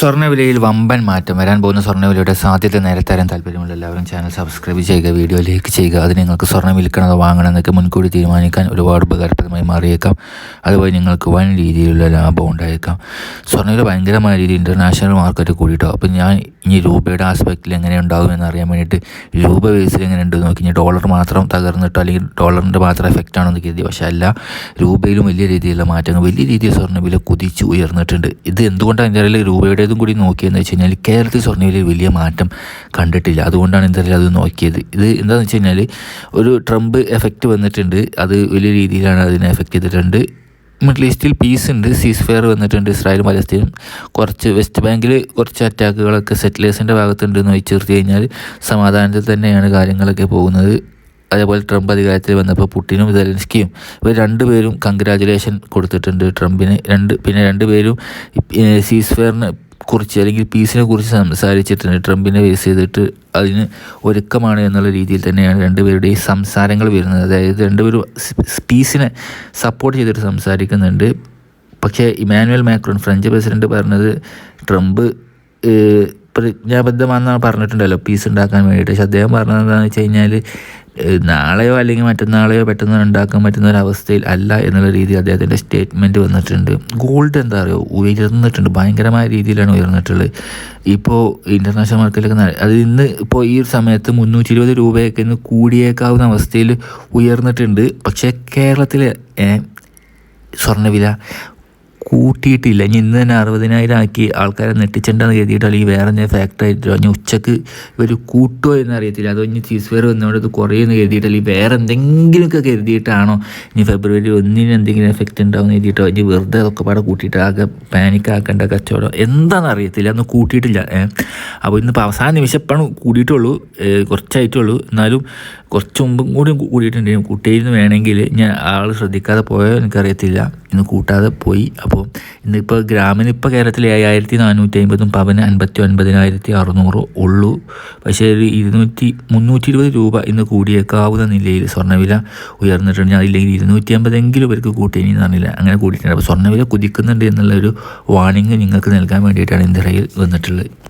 സ്വർണവിലയിൽ വമ്പൻ മാറ്റം. വരാൻ പോകുന്ന സ്വർണവിലയുടെ സാധ്യത നേരത്തെ തരാൻ താല്പര്യമുള്ള എല്ലാവരും ചാനൽ സബ്സ്ക്രൈബ് ചെയ്യുക വീഡിയോ ലൈക്ക് ചെയ്യുക. അത് നിങ്ങൾക്ക് സ്വർണം വിൽക്കണതോ വാങ്ങണമെന്നൊക്കെ മുൻകൂടി തീരുമാനിക്കാൻ ഒരുപാട് ഉപകാരപ്രദമായി മാറിയേക്കാം. അതുപോലെ നിങ്ങൾക്ക് വൻ രീതിയിലുള്ള ലാഭം ഉണ്ടായേക്കാം. സ്വർണവില ഭയങ്കരമായ രീതിയിൽ ഇന്റർനാഷണൽ മാർക്കറ്റ് കൂടിയിട്ടോ. അപ്പോൾ ഞാൻ ഇനി രൂപയുടെ ആസ്പെക്റ്റിൽ എങ്ങനെ ഉണ്ടാകും എന്ന് അറിയാൻ വേണ്ടിയിട്ട് രൂപ ബേസിൽ എങ്ങനെ ഉണ്ട് നോക്കി. ഇനി ഡോളർ മാത്രം തകർന്നിട്ടോ അല്ലെങ്കിൽ ഡോളറിന്റെ മാത്രം എഫക്റ്റ് ആണോ എന്ന് കരുതി. പക്ഷേ അല്ല രൂപയിലും വലിയ രീതിയിലുള്ള മാറ്റങ്ങൾ വലിയ രീതിയിൽ സ്വർണവില കുതിച്ച് ഉയർന്നിട്ടുണ്ട്. ഇത് എന്തുകൊണ്ടാണ് എന്റെ അറിയില്ല രൂപയുടേതും കൂടി നോക്കിയെന്ന് വെച്ച് കഴിഞ്ഞാൽ കേരളത്തിൽ സ്വർണവിലയിൽ വലിയ മാറ്റം കണ്ടിട്ടില്ല. അതുകൊണ്ടാണ് എന്തായാലും അത് നോക്കിയത്. ഇത് എന്താണെന്ന് വെച്ച് കഴിഞ്ഞാൽ ഒരു ട്രംപ് എഫക്റ്റ് വന്നിട്ടുണ്ട്. അത് വലിയ രീതിയിലാണ് അതിനെ എഫക്റ്റ് ചെയ്തിട്ടുണ്ട്. മിഡിൽ ഈസ്റ്റിൽ പീസ് ഉണ്ട് സീസ് ഫെയർ വന്നിട്ടുണ്ട് ഇസ്രായേൽ പലസ്തീനും. കുറച്ച് വെസ്റ്റ് ബാങ്കിൽ കുറച്ച് അറ്റാക്കുകളൊക്കെ സെറ്റിലേഴ്സിന്റെ ഭാഗത്തുണ്ടെന്ന് എന്ന് നിർത്തി കഴിഞ്ഞാൽ സമാധാനത്തിൽ തന്നെയാണ് കാര്യങ്ങളൊക്കെ പോകുന്നത്. അതേപോലെ ട്രംപ് അധികാരത്തിൽ വന്നപ്പോൾ പുട്ടിനും സെലൻസ്കിയും ഇവർ രണ്ടുപേരും കൺഗ്രാജുലേഷൻ കൊടുത്തിട്ടുണ്ട് ട്രംപിന്. രണ്ട് പിന്നെ രണ്ടുപേരും സീസ് ഫെയറിന് കുറിച്ച് അല്ലെങ്കിൽ പീസിനെ കുറിച്ച് സംസാരിച്ചിട്ടുണ്ട്. ട്രംപിനെ ബേസ് ചെയ്തിട്ട് അതിന് ഒരുക്കമാണ് എന്നുള്ള രീതിയിൽ തന്നെയാണ് രണ്ടുപേരുടെയും സംസാരങ്ങൾ വരുന്നത്. അതായത് രണ്ടുപേരും പീസിനെ സപ്പോർട്ട് ചെയ്തിട്ട് സംസാരിക്കുന്നുണ്ട്. പക്ഷേ ഇമാനുവൽ മാക്രോൺ ഫ്രഞ്ച് പ്രസിഡന്റ് പറഞ്ഞത് ട്രംപ് പ്രതിജ്ഞാബദ്ധമാണെന്നാണ് പറഞ്ഞിട്ടുണ്ടല്ലോ പീസ് ഉണ്ടാക്കാൻ വേണ്ടിയിട്ട്. പക്ഷെ അദ്ദേഹം പറഞ്ഞതെന്താണെന്ന് വെച്ച് കഴിഞ്ഞാൽ നാളെയോ അല്ലെങ്കിൽ മറ്റന്നാളെയോ പെട്ടെന്ന് ഉണ്ടാക്കാൻ പറ്റുന്ന ഒരു അവസ്ഥയിൽ അല്ല എന്നുള്ള രീതിയിൽ അദ്ദേഹത്തിന്റെ സ്റ്റേറ്റ്മെന്റ് വന്നിട്ടുണ്ട്. ഗോൾഡ് എന്താ പറയുക ഉയർന്നിട്ടുണ്ട്. ഭയങ്കരമായ രീതിയിലാണ് ഉയർന്നിട്ടുള്ളത്. ഇപ്പോൾ ഇന്റർനാഷണൽ മാർക്കറ്റിലൊക്കെ അത് ഇന്ന് ഇപ്പോൾ ഈ ഒരു സമയത്ത് മുന്നൂറ്റി ഇരുപത് രൂപയൊക്കെ ഇന്ന് കൂടിയേക്കാവുന്ന അവസ്ഥയിൽ ഉയർന്നിട്ടുണ്ട്. പക്ഷേ കേരളത്തിലെ സ്വർണവില കൂട്ടിയിട്ടില്ല. ഇനി ഇന്ന് തന്നെ അറുപതിനായിരം ആക്കി ആൾക്കാരെ നെട്ടിച്ചെണ്ടെന്ന് കരുതിയിട്ടോ അല്ലെങ്കിൽ വേറെ എന്തെങ്കിലും ഫാക്ടറായിട്ടോ ഇനി ഉച്ചയ്ക്ക് ഇവർ കൂട്ടുമോ എന്ന് അറിയത്തില്ല. അതോ ഇനി ചീസ് ഫെയർ വന്നതുകൊണ്ട് കുറയുമെന്ന് കരുതിയിട്ടോ അല്ലെങ്കിൽ വേറെ എന്തെങ്കിലുമൊക്കെ കരുതിയിട്ടാണോ ഇനി ഫെബ്രുവരി ഒന്നിന് എന്തെങ്കിലും എഫക്റ്റ് ഉണ്ടാവുമെന്ന് കരുതിയിട്ടോ? ഇനി വെറുതെ അതൊക്കെ പാടെ കൂട്ടിയിട്ട് ആകെ പാനിക്കാക്കേണ്ട കച്ചവടം. എന്താണെന്ന് അറിയത്തില്ല. അന്ന് കൂട്ടിയിട്ടില്ല. അപ്പോൾ ഇന്നിപ്പോൾ അവസാന നിമിഷം നിമിഷപ്പാണ് കൂടിയിട്ടുള്ളൂ. കുറച്ചായിട്ടുള്ളൂ. എന്നാലും കുറച്ച് മുമ്പും കൂടി കൂടിയിട്ടുണ്ട്. കൂട്ടിയിരുന്നു വേണമെങ്കിൽ ഞാൻ ആൾ ശ്രദ്ധിക്കാതെ പോയോ എനിക്കറിയത്തില്ല. ഇന്ന് കൂട്ടാതെ പോയി. അപ്പോൾ ഇന്നിപ്പോൾ ഗ്രാമിന് ഇപ്പോൾ കേരളത്തിൽ ഏഴായിരത്തി നാനൂറ്റി അമ്പതും പവന് അൻപത്തി ഒൻപതിനായിരത്തി അറുന്നൂറ് ഉള്ളൂ. പക്ഷേ ഒരു ഇരുന്നൂറ്റി മുന്നൂറ്റി ഇരുപത് രൂപ ഇന്ന് കൂടിയേക്കാവുന്ന നിലയിൽ സ്വർണവില ഉയർന്നിട്ടുണ്ട്. അതില്ലെങ്കിൽ ഇരുന്നൂറ്റി അമ്പതെങ്കിലും ഇവർക്ക് കൂട്ടിയെന്ന് പറഞ്ഞില്ല അങ്ങനെ കൂടിയിട്ടുണ്ട്. അപ്പോൾ സ്വർണവില കുതിക്കുന്നുണ്ട് എന്നുള്ളൊരു വാണിംഗ് നിങ്ങൾക്ക് നൽകാൻ വേണ്ടിയിട്ടാണ് ഇന്ത്യയിൽ വന്നിട്ടുള്ളത്.